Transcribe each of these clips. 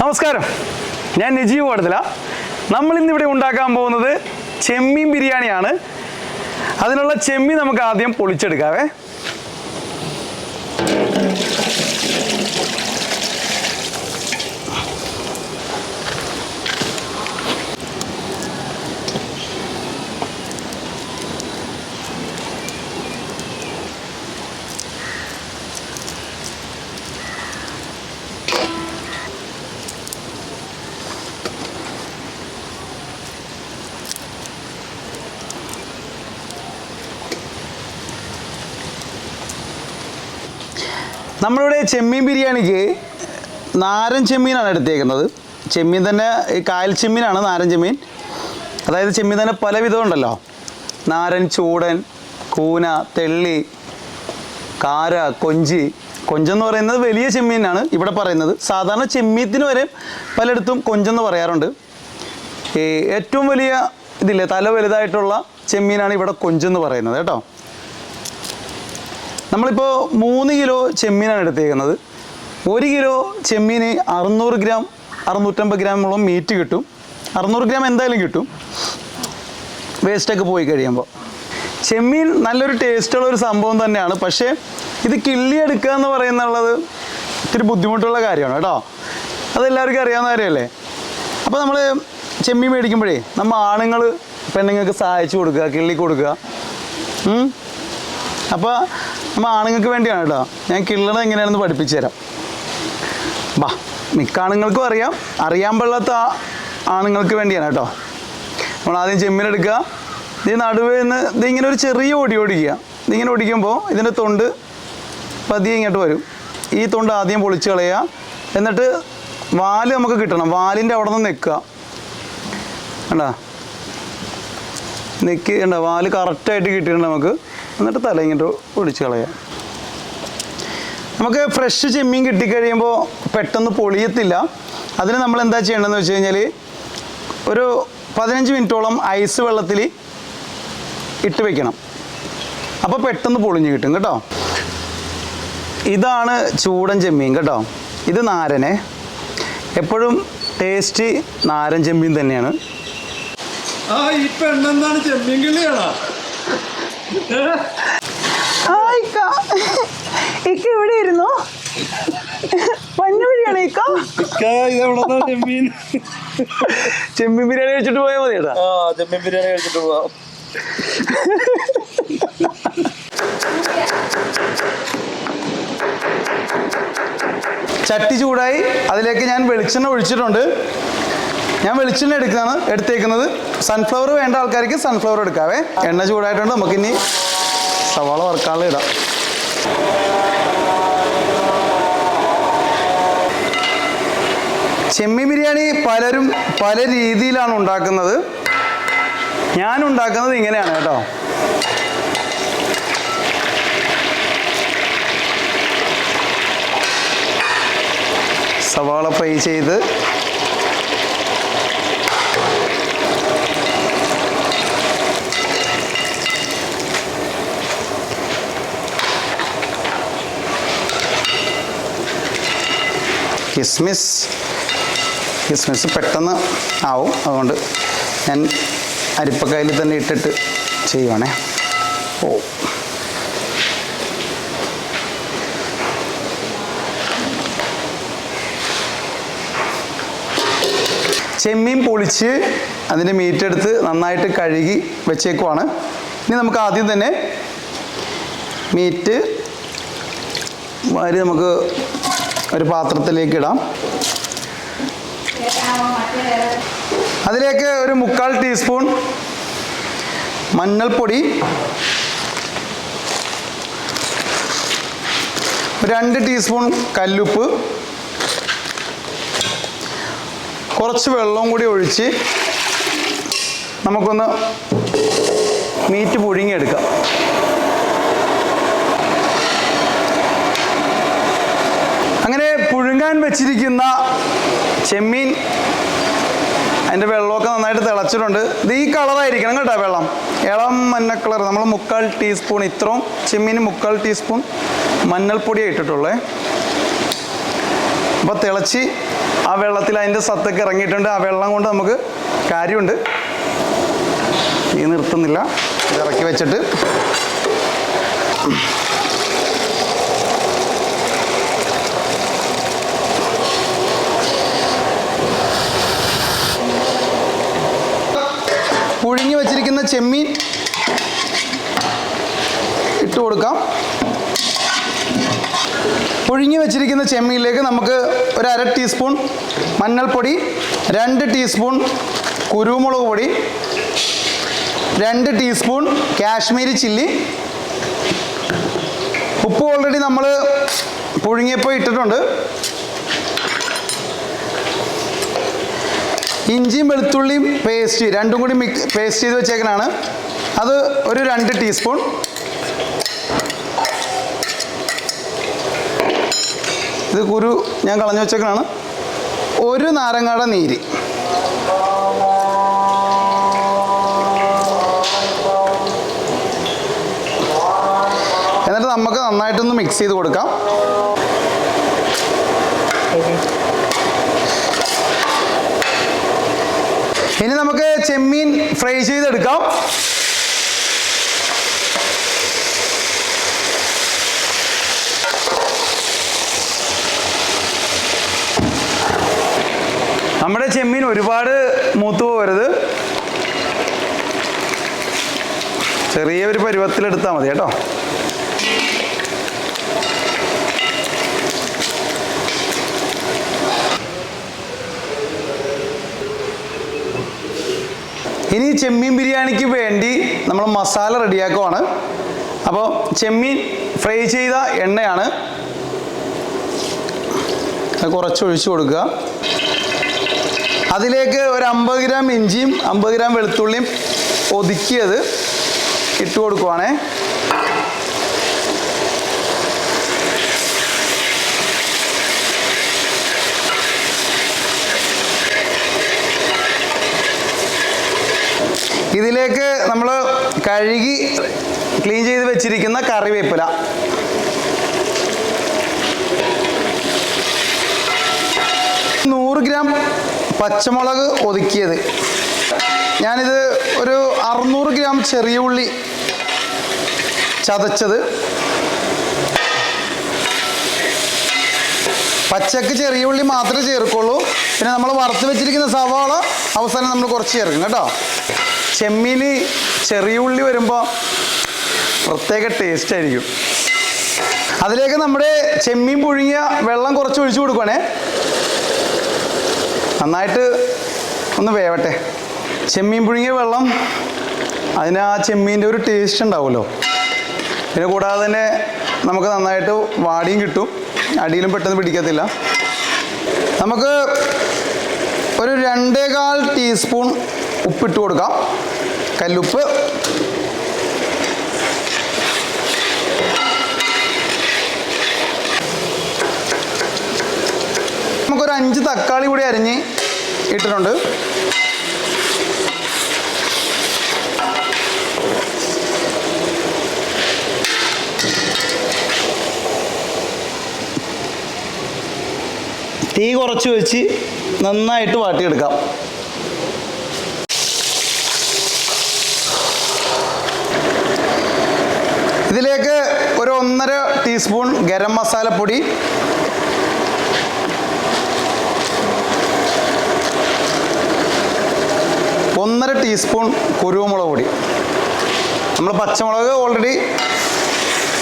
നമസ്കാരം. ഞാൻ നജീവ് പടത്തില നമ്മൾ ഇന്നിവിടെ ഉണ്ടാക്കാൻ പോകുന്നത് ചെമ്മീൻ ബിരിയാണിയാണ്. അതിനുള്ള ചെമ്മീൻ നമുക്ക് ആദ്യം പൊളിച്ചെടുക്കാവേ. നമ്മളിവിടെ ചെമ്മീൻ ബിരിയാണിക്ക് നാരൻ ചെമ്മീനാണ് എടുത്തേക്കുന്നത്. ചെമ്മീൻ തന്നെ ഈ കായൽ ചെമ്മീനാണ് നാരൻ ചെമ്മീൻ. അതായത് ചെമ്മീൻ തന്നെ പല വിധമുണ്ടല്ലോ നാരൻ ചൂടൻ കൂന തെള്ളി കാര കൊഞ്ചി. കൊഞ്ചെന്ന് പറയുന്നത് വലിയ ചെമ്മീനാണ് ഇവിടെ പറയുന്നത്. സാധാരണ ചെമ്മീത്തിന് വരെ പലയിടത്തും കൊഞ്ചെന്ന് പറയാറുണ്ട്. ഏറ്റവും വലിയ ഇതില്ലേ തല വലുതായിട്ടുള്ള ചെമ്മീനാണ് ഇവിടെ കൊഞ്ചെന്ന് പറയുന്നത് കേട്ടോ. നമ്മളിപ്പോൾ മൂന്ന് കിലോ ചെമ്മീനാണ് എടുത്തേക്കുന്നത്. ഒരു കിലോ ചെമ്മീന് അറുന്നൂറ് ഗ്രാം അറുന്നൂറ്റമ്പത് ഗ്രാമോളം മീറ്റ് കിട്ടും. അറുന്നൂറ് ഗ്രാം എന്തായാലും കിട്ടും. വേസ്റ്റൊക്കെ പോയി കഴിയുമ്പോൾ ചെമ്മീൻ നല്ലൊരു ടേസ്റ്റുള്ള ഒരു സംഭവം തന്നെയാണ്. പക്ഷേ ഇത് കിള്ളിയെടുക്കുക എന്ന് പറയുന്നുള്ളത് ഇത്തിരി ബുദ്ധിമുട്ടുള്ള കാര്യമാണ് കേട്ടോ. അതെല്ലാവർക്കും അറിയാവുന്ന കാര്യമല്ലേ? അപ്പോൾ നമ്മൾ ചെമ്മീൻ മേടിക്കുമ്പോഴേ നമ്മൾ ആണുങ്ങൾ പെണ്ണുങ്ങൾക്ക് സഹായിച്ചു കൊടുക്കുക കിള്ളി കൊടുക്കുക. അപ്പോൾ നമ്മൾ ആണുങ്ങൾക്ക് വേണ്ടിയാണ് കേട്ടോ. ഞാൻ കിള്ളണത് എങ്ങനെയാണെന്ന് പഠിപ്പിച്ചു തരാം. ബാ മിക്ക ആണുങ്ങൾക്കും അറിയാം. അറിയാൻ പാടില്ലാത്ത ആണുങ്ങൾക്ക് വേണ്ടിയാണ് കേട്ടോ. നമ്മൾ ആദ്യം ചെമ്മീനെടുക്കുക ഇത് നടുവേ നിന്ന് ഇതിങ്ങനെ ഒരു ചെറിയ ഓടി ഓടിക്കുക. ഇതിങ്ങനെ ഓടിക്കുമ്പോൾ ഇതിന്റെ തൊണ്ട് പതിയെ ഇങ്ങോട്ട് വരും. ഈ തൊണ്ട് ആദ്യം പൊളിച്ച് കളയുക. എന്നിട്ട് വാൽ നമുക്ക് കിട്ടണം. വാലിന്റെ അവിടെ നിന്ന് നിൽക്കുക. കണ്ടാ? നിൽക്കുക വാൽ കറക്റ്റായിട്ട് കിട്ടിയിട്ടുണ്ട് നമുക്ക്. എന്നിട്ട് തല ഇങ്ങോട്ട് ഒടിച്ച് കളയാം. നമുക്ക് ഫ്രഷ് ചെമ്മീൻ കിട്ടിക്കഴിയുമ്പോൾ പെട്ടെന്ന് പൊളിയത്തില്ല. അതിന് നമ്മൾ എന്താ ചെയ്യേണ്ടതെന്ന് വെച്ച് കഴിഞ്ഞാൽ ഒരു പതിനഞ്ച് മിനിറ്റോളം ഐസ് വെള്ളത്തിൽ ഇട്ട് വെക്കണം. അപ്പോൾ പെട്ടെന്ന് പൊളിഞ്ഞ് കിട്ടും കേട്ടോ. ഇതാണ് ചൂടൻ ചെമ്മീൻ കേട്ടോ. ഇത് നാരനെ. എപ്പോഴും ടേസ്റ്റ് നാരൻ ചെമ്മീൻ തന്നെയാണ്. ആ ഈ പെണ്ണെന്താണ് ചെമ്മീൻ കിളിയാണോ ഇക്ക. ഇക്ക ഇവിടെ ഇരുന്നു? മഞ്ഞുപിടിയാണ് ഇക്ക? ഇതെവിടെ ചെമ്മീൻ? ചെമ്മീൻ ബിരിയാണി കഴിച്ചിട്ട് പോയാൽ മതി കേട്ടോ ആ ചെമ്മീൻ ബിരിയാണി കഴിച്ചിട്ട് പോവാം. ചട്ടി ചൂടായി. അതിലേക്ക് ഞാൻ വെളിച്ചെണ്ണ ഒഴിച്ചിട്ടുണ്ട്. ഞാൻ വെളിച്ചെണ്ണ എടുക്കുകയാണ് എടുത്തേക്കുന്നത്. സൺഫ്ലവർ വേണ്ട ആൾക്കാർക്ക് സൺഫ്ലവർ എടുക്കാവേ. എണ്ണ ചൂടായിട്ടുണ്ട്. നമുക്കിനി സവാള വറുക്കാനുള്ള ഇടാം. ചെമ്മീൻ ബിരിയാണി പലരും പല രീതിയിലാണ് ഉണ്ടാക്കുന്നത്. ഞാൻ ഉണ്ടാക്കുന്നത് ഇങ്ങനെയാണ് കേട്ടോ. സവാള ഫ്രൈ ചെയ്ത് കിസ്മിസ്. കിസ്മിസ് പെട്ടെന്ന് ആവും. അതുകൊണ്ട് ഞാൻ അരിപ്പക്കായിൽ തന്നെ ഇട്ടിട്ട് ചെയ്യുവാണേ. ഓ. ചെമ്മീൻ പൊളിച്ച് അതിന്റെ മീറ്റ് എടുത്ത് നന്നായിട്ട് കഴുകി വെച്ചേക്കുവാണ്. ഇനി നമുക്ക് ആദ്യം തന്നെ മീറ്റ് വാരി നമുക്ക് ഒരു പാത്രത്തിലേക്ക് ഇടാം. അതിലേക്ക് ഒരു മുക്കാൽ ടീസ്പൂൺ മഞ്ഞൾപ്പൊടി രണ്ട് ടീസ്പൂൺ കല്ലുപ്പ് കുറച്ച് വെള്ളവും കൂടി ഒഴിച്ച് നമുക്കൊന്ന് മീറ്റ് പുഴുങ്ങിയെടുക്കാം അങ്ങനെ പുഴുങ്ങാൻ വെച്ചിരിക്കുന്ന ചെമ്മീൻ അതിന്റെ വെള്ളമൊക്കെ നന്നായിട്ട് തിളച്ചിട്ടുണ്ട്. ഇത് ഈ കളറായിരിക്കണം കേട്ടോ വെള്ളം. ഇളം മഞ്ഞ കളർ നമ്മൾ മുക്കാൽ ടീസ്പൂൺ ഇത്രയും ചെമ്മീന് മുക്കാൽ ടീസ്പൂൺ മഞ്ഞൾപ്പൊടിയാണ് ഇട്ടിട്ടുള്ളേ. അപ്പോൾ തിളച്ച് ആ വെള്ളത്തിൽ അതിന്റെ സത്തൊക്കെ ഇറങ്ങിയിട്ടുണ്ട്. ആ വെള്ളം കൊണ്ട് നമുക്ക് കാര്യമുണ്ട്. ഈ നിർത്തുന്നില്ല. ഇറക്കി വെച്ചിട്ട് പുഴുങ്ങി വെച്ചിരിക്കുന്ന ചെമ്മീൻ ഇട്ട് കൊടുക്കാം. പുഴുങ്ങി വെച്ചിരിക്കുന്ന ചെമ്മീനിലേക്ക് നമുക്ക് ഒരു അര ടീസ്പൂൺ മഞ്ഞൾപ്പൊടി രണ്ട് ടീസ്പൂൺ കുരുമുളക് പൊടി രണ്ട് ടീസ്പൂൺ കാശ്മീരി ചില്ലി. ഉപ്പ് ഓൾറെഡി നമ്മൾ പുഴുങ്ങിയപ്പോൾ ഇട്ടിട്ടുണ്ട്. ഇഞ്ചിയും വെളുത്തുള്ളിയും പേസ്റ്റ് രണ്ടും കൂടി മിക്സ് പേസ്റ്റ് ചെയ്ത് വെച്ചേക്കണാണ് അത് ഒരു രണ്ട് ടീസ്പൂൺ ഇത് കുരു ഞാൻ കളഞ്ഞു വെച്ചേക്കണാണ് ഒരു നാരങ്ങയുടെ നീര്. എന്നിട്ട് നമുക്ക് നന്നായിട്ടൊന്ന് മിക്സ് ചെയ്ത് കൊടുക്കാം. ഇനി നമുക്ക് ചെമ്മീൻ ഫ്രൈ ചെയ്തെടുക്കാം. നമ്മുടെ ചെമ്മീൻ ഒരുപാട് മൂത്ത് പോകരുത്. ചെറിയ ഒരു പരുവത്തിലെടുത്താൽ മതി കേട്ടോ. ഇനി ചെമ്മീൻ ബിരിയാണിക്ക് വേണ്ടി നമ്മൾ മസാല റെഡിയാക്കുവാണ്. അപ്പോൾ ചെമ്മീൻ ഫ്രൈ ചെയ്ത എണ്ണയാണ്. കുറച്ച് കൊടുക്കുക. അതിലേക്ക് ഒരു അമ്പത് ഗ്രാം ഇഞ്ചിയും അമ്പത് ഗ്രാം വെളുത്തുള്ളിയും ഒതുക്കിയത് ഇട്ട് കൊടുക്കുവാണേ. ഇതിലേക്ക് നമ്മൾ കഴുകി ക്ലീൻ ചെയ്ത് വെച്ചിരിക്കുന്ന കറിവേപ്പില. നൂറ് ഗ്രാം പച്ചമുളക് ഒതുക്കിയത്. ഞാനിത് ഒരു അറുന്നൂറ് ഗ്രാം ചെറിയ ഉള്ളി ചതച്ചത്. പച്ചക്ക് ചെറിയ ഉള്ളി മാത്രമേ ചേർക്കുള്ളൂ. പിന്നെ നമ്മൾ വറുത്ത് വെച്ചിരിക്കുന്ന സവാള അവസാനം നമ്മൾ കുറച്ച് ചേർക്കും കേട്ടോ. ചെമ്മീൻ ചെറിയ ഉള്ളി വരുമ്പോൾ പ്രത്യേക ടേസ്റ്റ് ആയിരിക്കും. അതിലേക്ക് നമ്മുടെ ചെമ്മീൻ പുഴുങ്ങിയ വെള്ളം കുറച്ച് ഒഴിച്ചു കൊടുക്കണേ നന്നായിട്ട് ഒന്ന് വേവട്ടെ. ചെമ്മീൻ പുഴുങ്ങിയ വെള്ളം അതിന് ആ ചെമ്മീന്റെ ഒരു ടേസ്റ്റ് ഉണ്ടാവുമല്ലോ. പിന്നെ കൂടാതെ തന്നെ നമുക്ക് നന്നായിട്ട് വാടിയും കിട്ടും. അടിയിലും പെട്ടെന്ന് പിടിക്കത്തില്ല. നമുക്ക് ഒരു രണ്ടേകാൽ ടീസ്പൂൺ ഉപ്പിട്ട് കൊടുക്കാം. കല്ലുപ്പ്. നമുക്കൊരു അഞ്ച് തക്കാളി കൂടി അരിഞ്ഞ് ഇട്ടിട്ടുണ്ട്. തീ കുറച്ച് വെച്ച് നന്നായിട്ട് വാട്ടിയെടുക്കാം. ഇതിലേക്ക് ഒരു ഒന്നര ടീസ്പൂൺ ഗരം മസാലപ്പൊടി ഒന്നര ടീസ്പൂൺ കുരുമുളക് പൊടി. നമ്മൾ പച്ചമുളക് ഓൾറെഡി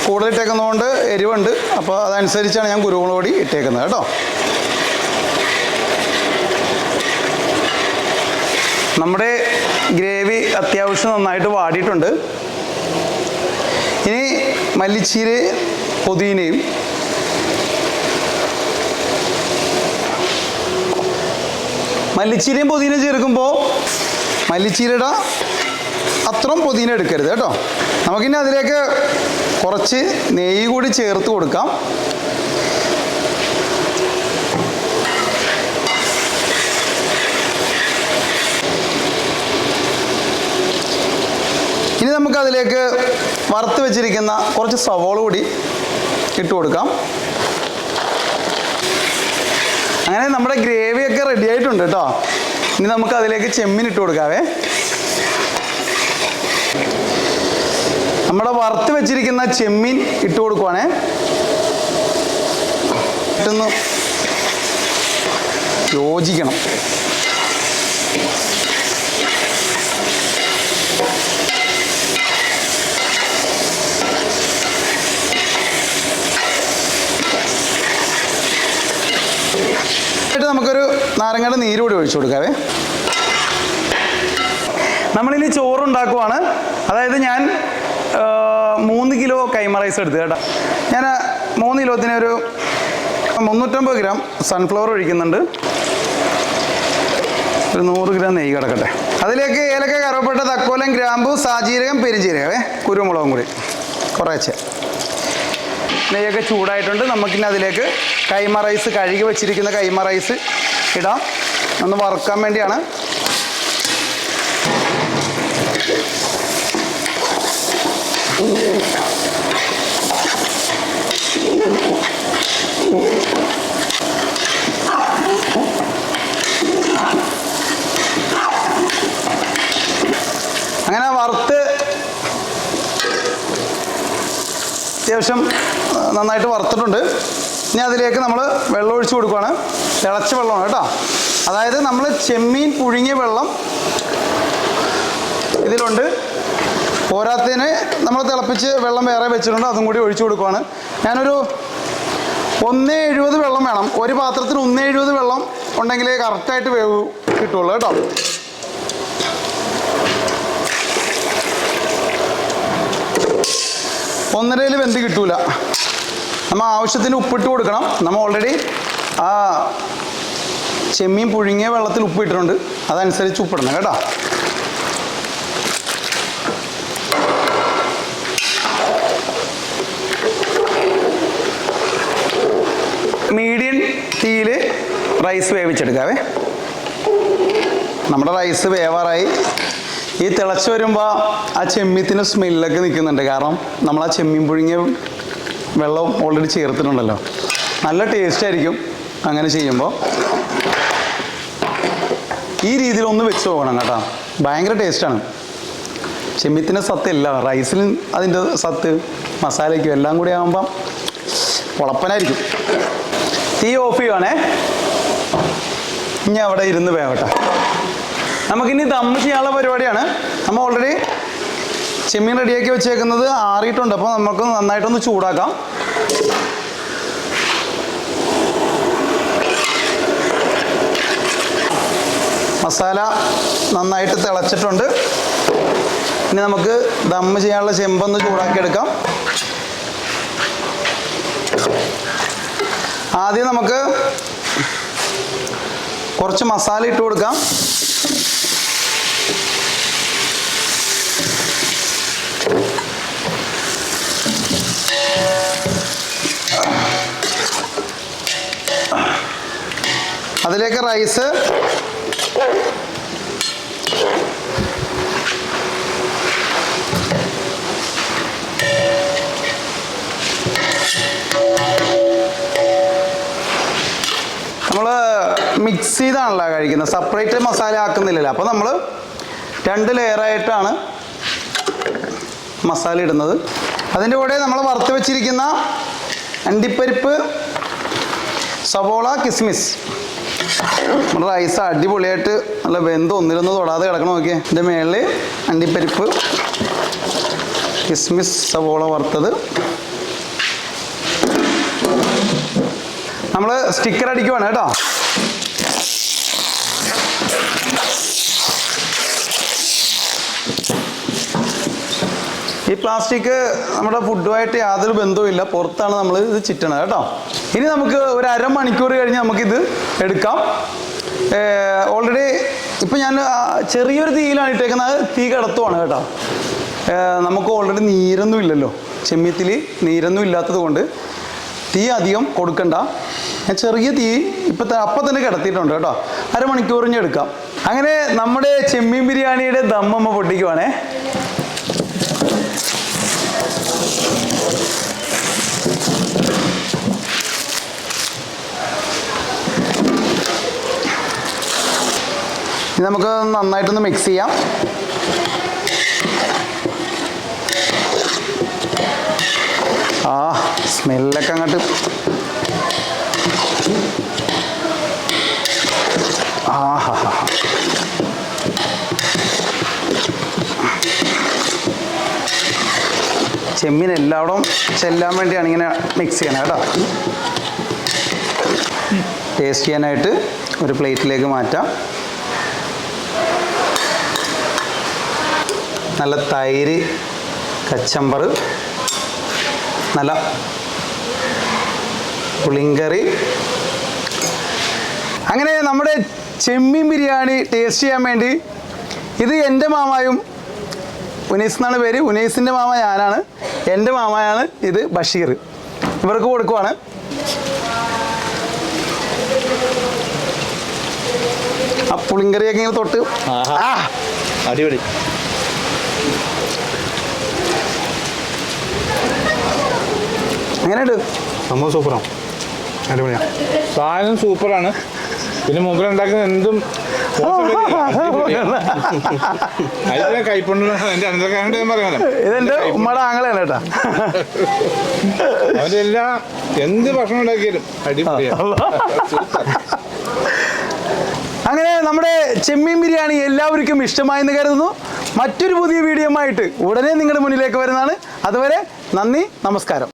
കൂടുതൽ ഇട്ടേക്കുന്നതുകൊണ്ട് എരിവുണ്ട്. അപ്പോൾ അതനുസരിച്ചാണ് ഞാൻ കുരുമുളക് പൊടി ഇട്ടേക്കുന്നത് കേട്ടോ. നമ്മുടെ ഗ്രേവി അത്യാവശ്യം നന്നായിട്ട് വാടിയിട്ടുണ്ട്. ഇനി മല്ലിച്ചീര് പുതിനയും മല്ലിച്ചീരയും പുതിന ചേർക്കുമ്പോൾ മല്ലിച്ചീരയുടെ അത്രയും പുതിന എടുക്കരുത് കേട്ടോ. നമുക്കിനി അതിലേക്ക് കുറച്ച് നെയ്യ് കൂടി ചേർത്ത് കൊടുക്കാം. ഇനി നമുക്ക് അതിലേക്ക് വറുത്ത് വെച്ചിരിക്കുന്ന കുറച്ച് സവോള കൂടി ഇട്ട് കൊടുക്കാം. അങ്ങനെ നമ്മുടെ ഗ്രേവിയൊക്കെ റെഡി ആയിട്ടുണ്ട് കേട്ടോ ഇനി നമുക്ക് അതിലേക്ക് ചെമ്മീൻ ഇട്ട് കൊടുക്കാവേ. നമ്മുടെ വറുത്ത് വെച്ചിരിക്കുന്ന ചെമ്മീൻ ഇട്ട് കൊടുക്കുവാണേ. യോജിക്കണം. നമുക്കൊരു നാരങ്ങയുടെ നീര് കൂടി ഒഴിച്ചു കൊടുക്കാവേ. നമ്മളിനി ചോറുണ്ടാക്കുവാണ്. അതായത് ഞാൻ മൂന്ന് കിലോ കൈമ റൈസ് എടുത്തു കേട്ടോ. ഞാൻ മൂന്ന് കിലോത്തിന് ഒരു മുന്നൂറ്റമ്പത് ഗ്രാം സൺഫ്ലവർ ഒഴിക്കുന്നുണ്ട്. ഒരു നൂറ് ഗ്രാം നെയ്യ് കിടക്കട്ടെ. അതിലേക്ക് ഏലക്ക കറുവപ്പെട്ട തക്കോലം ഗ്രാമ്പു സാജീരകം പെരിജീരകമേ കുരുമുളകും കൂടി. കുറേശ്ശെ. നെയ്യൊക്കെ ചൂടായിട്ടുണ്ട്. നമുക്കിനി അതിലേക്ക് കൈമ റൈസ് കഴുകി വെച്ചിരിക്കുന്ന കൈമ റൈസ് ഇടാം. ഒന്ന് വറുക്കാൻ വേണ്ടിയാണ്. അങ്ങനെ വറുത്ത് അത്യാവശ്യം നന്നായിട്ട് വറുത്തിട്ടുണ്ട്. ഇനി അതിലേക്ക് നമ്മൾ വെള്ളം ഒഴിച്ച് കൊടുക്കുകയാണ് തിളച്ച വെള്ളമാണ് കേട്ടോ. അതായത് നമ്മൾ ചെമ്മീൻ പുഴുങ്ങിയ വെള്ളം ഇതിലുണ്ട്. പോരാത്തതിന് നമ്മൾ തിളപ്പിച്ച് വെള്ളം വേറെ വെച്ചിട്ടുണ്ട്. അതും കൂടി ഒഴിച്ചു കൊടുക്കുകയാണ് ഞാനൊരു ഒന്നേ എഴുപത് വെള്ളം വേണം. ഒരു പാത്രത്തിന് ഒന്നേ എഴുപത് വെള്ളം ഉണ്ടെങ്കിൽ കറക്റ്റായിട്ട് വേവ് കിട്ടുള്ളൂ കേട്ടോ. ഒന്നരയിൽ വെന്ത് കിട്ടൂല. നമ്മൾ ആവശ്യത്തിന് ഉപ്പിട്ട് കൊടുക്കണം. നമ്മൾ ഓൾറെഡി ആ ചെമ്മീൻ പുഴുങ്ങിയ വെള്ളത്തിൽ ഉപ്പിട്ടിട്ടുണ്ട് അതനുസരിച്ച് ഉപ്പിടണം കേട്ടോ. മീഡിയം തീയിൽ റൈസ് വേവിച്ചെടുക്കാവേ. നമ്മുടെ റൈസ് വേവാറായി. ഈ തിളച്ച് വരുമ്പോൾ ആ ചെമ്മീത്തിന്റെ സ്മെല്ലൊക്കെ നിൽക്കുന്നുണ്ട്. കാരണം നമ്മൾ ആ ചെമ്മീൻ പുഴുങ്ങിയ വെള്ളം ഓൾറെഡി ചേർത്തിട്ടുണ്ടല്ലോ. നല്ല ടേസ്റ്റ് ആയിരിക്കും അങ്ങനെ ചെയ്യുമ്പോൾ ഈ രീതിയിൽ ഒന്ന് വെച്ച് പോകണം കേട്ടോ. ഭയങ്കര ടേസ്റ്റാണ് ചെമ്മീത്തിന്റെ സത്ത് ഇല്ല റൈസിലും അതിന്റെ സത്ത് മസാലയ്ക്കും എല്ലാം കൂടി ആകുമ്പം ഉളപ്പനായിരിക്കും തീ ഓഫ് ചെയ്യുവാണേ. ഇനി അവിടെ ഇരുന്ന് വേവട്ടെ. നമുക്കിനി ദമ്മ് ചെയ്യാനുള്ള പരിപാടിയാണ്. നമ്മൾ ഓൾറെഡി ചെമ്മീൻ റെഡിയാക്കി വെച്ചേക്കുന്നത് ആറിയിട്ടുണ്ട്. അപ്പോൾ നമുക്ക് നന്നായിട്ടൊന്ന് ചൂടാക്കാം. മസാല നന്നായിട്ട് തിളച്ചിട്ടുണ്ട്. ഇനി നമുക്ക് ദമ്മ് ചെയ്യാനുള്ള ചെമ്പൊന്ന് ചൂടാക്കിയെടുക്കാം. ആദ്യം നമുക്ക് കുറച്ച് മസാല ഇട്ട് കൊടുക്കാം. അതിലേക്ക് റൈസ്. നമ്മൾ മിക്സ് ചെയ്താണല്ലോ കഴിക്കുന്നത്. സെപ്പറേറ്റ് മസാല ആക്കുന്നില്ലല്ലോ. അപ്പോൾ നമ്മൾ രണ്ട് ലെയറായിട്ടാണ് മസാല ഇടുന്നത്. അതിന്റെ കൂടെ നമ്മൾ വറുത്ത് വെച്ചിരിക്കുന്ന അണ്ടിപ്പരിപ്പ് സവോള കിസ്മിസ്. നമ്മുടെ റൈസ് അടിപൊളിയായിട്ട് നല്ല വെന്ത് ഒന്നിലൊന്ന് തൊടാതെ കിടക്കണം നോക്കിയേ. ഇതിന്റെ മേളിൽ അണ്ടിപ്പരിപ്പ് കിസ്മിസ് സവോള വറുത്തത്. നമ്മൾ സ്റ്റിക്കർ അടിക്കുവാണ് കേട്ടോ. ഈ പ്ലാസ്റ്റിക് നമ്മുടെ ഫുഡുമായിട്ട് യാതൊരു ബന്ധവുമില്ല. പുറത്താണ് നമ്മൾ ഇത് ചിറ്റണത് കേട്ടോ. ഇനി നമുക്ക് ഒരു അരമണിക്കൂർ കഴിഞ്ഞ് നമുക്കിത് എടുക്കാം. ഓൾറെഡി ഇപ്പം ഞാൻ ചെറിയൊരു തീയിലാണ് ഇട്ടേക്കുന്നത്. തീ കിടത്തുവാണ് കേട്ടോ. നമുക്ക് ഓൾറെഡി നീരൊന്നും ഇല്ലല്ലോ. ചെമ്മീത്തിൽ നീരൊന്നും ഇല്ലാത്തത് കൊണ്ട് തീ അധികം കൊടുക്കണ്ട. ഞാൻ ചെറിയ തീ ഇപ്പം അപ്പം തന്നെ കിടത്തിയിട്ടുണ്ട് കേട്ടോ. അരമണിക്കൂറിഞ്ഞെടുക്കാം അങ്ങനെ നമ്മുടെ ചെമ്മീൻ ബിരിയാണിയുടെ ദമ്മമ്മ പൊട്ടിക്കുവാണേ. ഇനി നമുക്ക് നന്നായിട്ടൊന്ന് മിക്സ് ചെയ്യാം. ആ സ്മെല്ലൊക്കെ അങ്ങോട്ട്. ആഹാ. ചെമ്മീൻ എല്ലാവടും ചെല്ലാൻ വേണ്ടിയാണ് ഇങ്ങനെ മിക്സ് ചെയ്യണം കേട്ടോ. ടേസ്റ്റ് ചെയ്യാനായിട്ട് ഒരു പ്ലേറ്റിലേക്ക് മാറ്റാം. നല്ല തൈര് കച്ചമ്പർ നല്ല പുളിങ്കറി. അങ്ങനെ നമ്മുടെ ചെമ്മീൻ ബിരിയാണി ടേസ്റ്റ് ചെയ്യാൻ വേണ്ടി ഇത് എന്റെ മാമായും ഉനൈസ് എന്നാണ് പേര്. ഉനൈസിന്റെ മാമ ഞാനാണ്. എന്റെ മാമയാണ് ഇത് ബഷീർ. ഇവർക്ക് കൊടുക്കുവാണ്. ആ പുളിങ്കറിയൊക്കെ ഇങ്ങനെ തൊട്ട്. അടിപൊളി. അങ്ങനെയുണ്ട് സംഭവം സൂപ്പറാണ് അടിപൊളിയാണ് സാധനം സൂപ്പറാണ്. പിന്നെ മുമ്പിൽ ഉണ്ടാക്കുന്ന എന്തും ഉമ്മയുടെ കേട്ടാ. എന്ത് ഭക്ഷണം ഉണ്ടാക്കിയാലും അടിപൊളിയാണ് അങ്ങനെ നമ്മുടെ ചെമ്മീൻ ബിരിയാണി എല്ലാവർക്കും ഇഷ്ടമായെന്ന് കരുതുന്നു. മറ്റൊരു പുതിയ വീഡിയോ ആയിട്ട് ഉടനെ നിങ്ങളുടെ മുന്നിലേക്ക് വരുന്നതാണ്. അതുവരെ നന്ദി നമസ്കാരം.